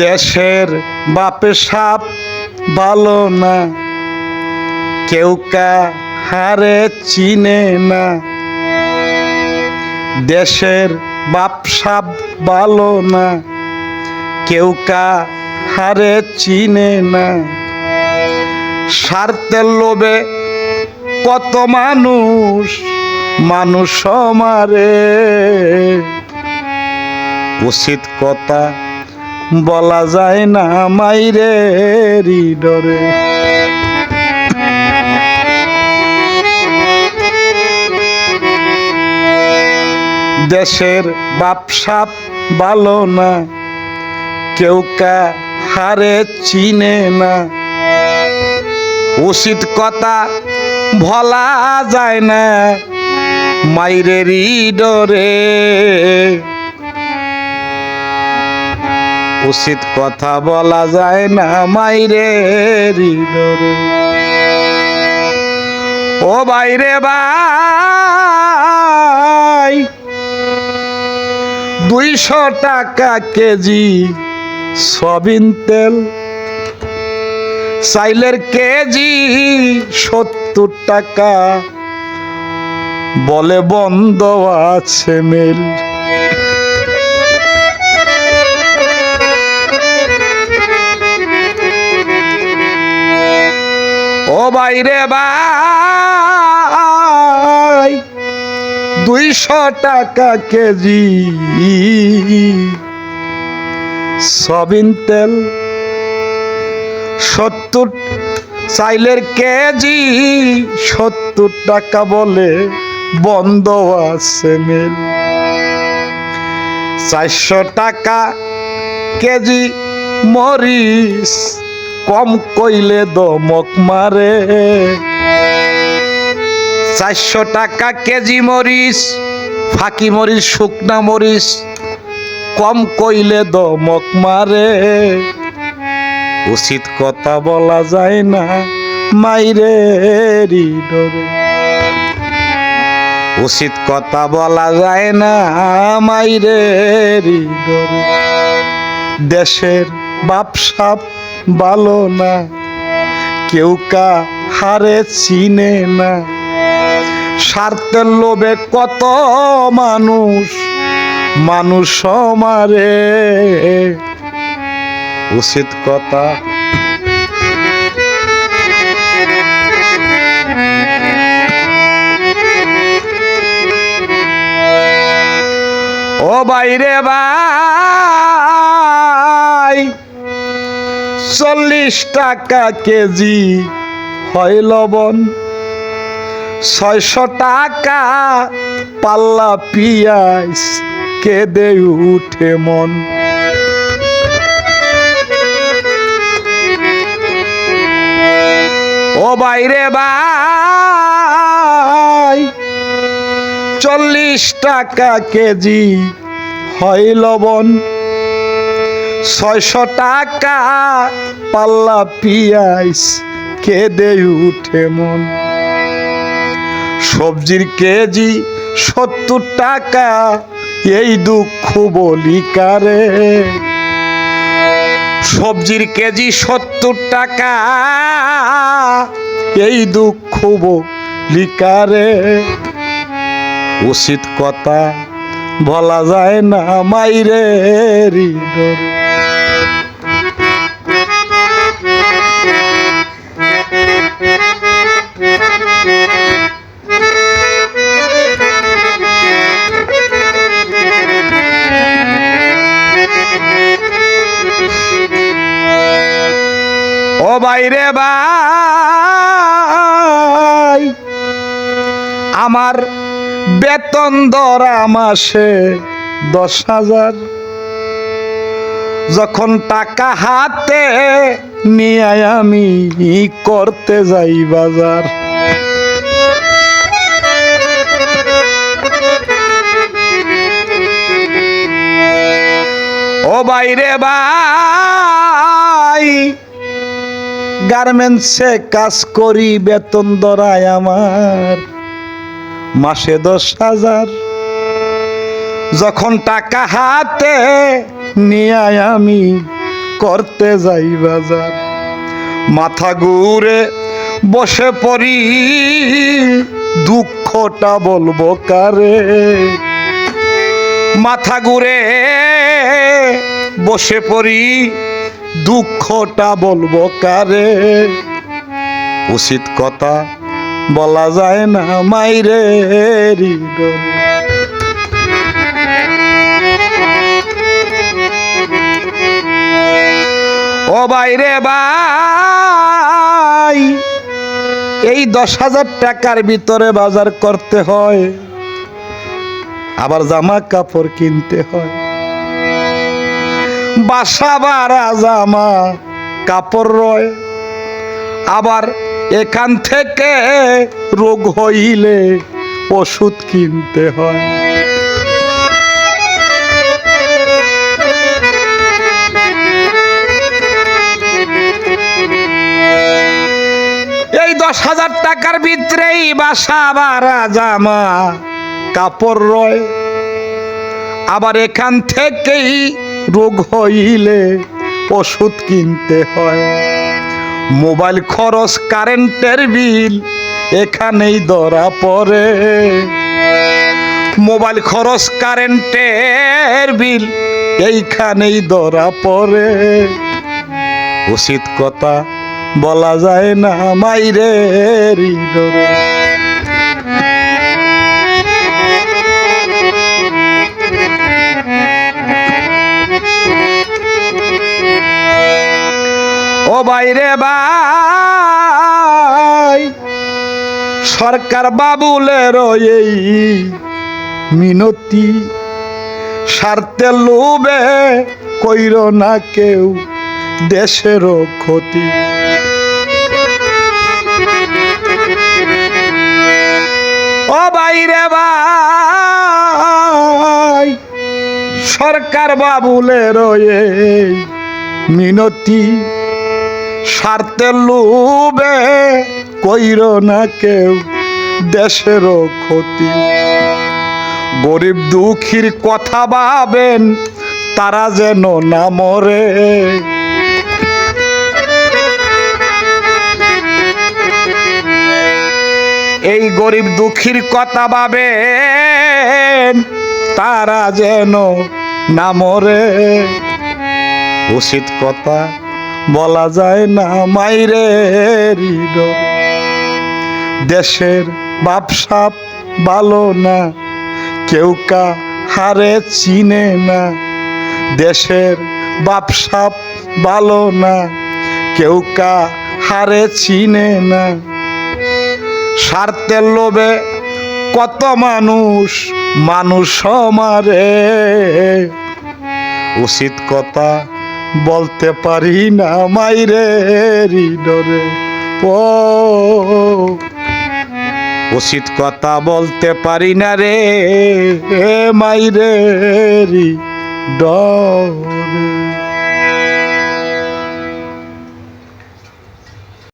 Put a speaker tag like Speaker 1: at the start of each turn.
Speaker 1: দেশের বাপে সাপ ভালো না। কেউ কা হারে চিনে না। দেশের বাপ সাপ ভালো না। কেউ কা হারে চিনে না। স্বার্থের লোভে কত মানুষ মানুষ মারে উচিত কথা বলা যায় না মাইরে ডরে দেশের বাপসাপ ভালো না, কেউ কা হারে চিনে না। উচিত কথা ভোলা যায় না মাইরের ডরে উচিত কথা বলা যায় না মাইরে ও বাইরে ভাই, দুইশো টাকা কেজি সবিন তেল, চাইলের কেজি সত্তর টাকা, বলে বন্ধ আছে মেল। ও বাইরে ভাই, দুইশো টাকা কেজি সবিন তেল, সত্তর, চাইলের কেজি সত্তর টাকা বলে বন্ধ আছে মিল। চারশো টাকা কেজি মরিস কম কইলে দমক মারে। চারশো টাকা কেজি মরিচ, ফাঁকি মরিচ, শুকনা মরিচ, কম কইলে দমক মারে। উচিত কথা বলা যায় না, মাইরে ডরে উচিত কথা বলা যায় না, মাইরে ডরে দেশের বাপসাপ ভালো না। কেউ কা হারে চিনে না। স্বার্থের লোভে কত মানুষ মানুষ মারে উচিত কথা। ও বাইরে ভাই। চল্লিশ টাকা কেজি হয় লবণ। ছয়শো টাকা পাল্লা পিয়াজ কেঁদে উঠে মন। ও বাইরে ভাই, চল্লিশ টাকা কেজি হয় লবণ। ছয়শো টাকা পাল্লা পিয়াজ কেঁদে উঠে মন। সবজির কেজি সত্তর টাকা, এই দুঃখ বলি কারে? সবজির কেজি সত্তর টাকা, এই দুঃখ বলি কারে? উচিত কথা বলা যায় না মাইরে হৃদয়। আমার বেতন ধরা মাসে দশ হাজার। যখন টাকা হাতে নিয়ে আমি করতে যাই বাজার। ও বাইরে ভাই গার্মেন্টসে কাজ করি, বেতন ধরায় আমার। মাসে দশ হাজার। যখন টাকা হাতে নিয়ে আমি, করতে যাই বাজার। মাথা ঘুরে বসে পড়ি, দুঃখটা বলব কারে? মাথা ঘুরে বসে পড়ি, দুঃখটা বলব কারে? উচিত কথা বলা যায় না মাইরে ও বাইরে ভাই, এই দশ হাজার টাকার ভিতরে বাজার করতে হয়, আবার জামা কাপড় কিনতে হয়। বাসা বাড়া জামা কাপড় রয়, আবার এখান থেকে রোগ হইলে ওষুধ কিনতে হয়। এই দশ হাজার টাকার ভিতরেই বাসা বাড়া জামা, কাপড় রয়। আবার এখান থেকেই রোগ হইলে ওষুধ কিনতে হয়। মোবাইল খরচ, কারেন্টের বিল, এখানেই ধরা পড়ে। মোবাইল খরচ, কারেন্টের বিল, এইখানেই ধরা পড়ে। উচিত কথা বলা যায় না মাইরে হৃদয় বাইরে ভাই। সরকার বাবুলের এই মিনতি স্বার্থে লোবে কইর না কেউ দেশেরও ক্ষতি। ও বাইরে ভাই, সরকার বাবুলের এই মিনতি স্বার্থে লোবে কইর না কেউ দেশেরও ক্ষতি। গরিব দুঃখীর কথা ভাবেন, তারা যেন না মরে। এই গরিব দুঃখীর কথা ভাবেন, তারা যেন না মরে। উচিত কথা বলা যায় না মাইরে দেশের বাপসাপ ভালো না, কেউ কা হারে চিনে না। দেশের বাপসাপ ভালো না, কেউ কা হারে চিনে না। স্বার্থের লোভে কত মানুষ মানুষ মারে উচিত কথা বলতে পারি না মাইরে হৃদরে ও। উচিত কথা বলতে পারি না রে মাইরে হৃদরে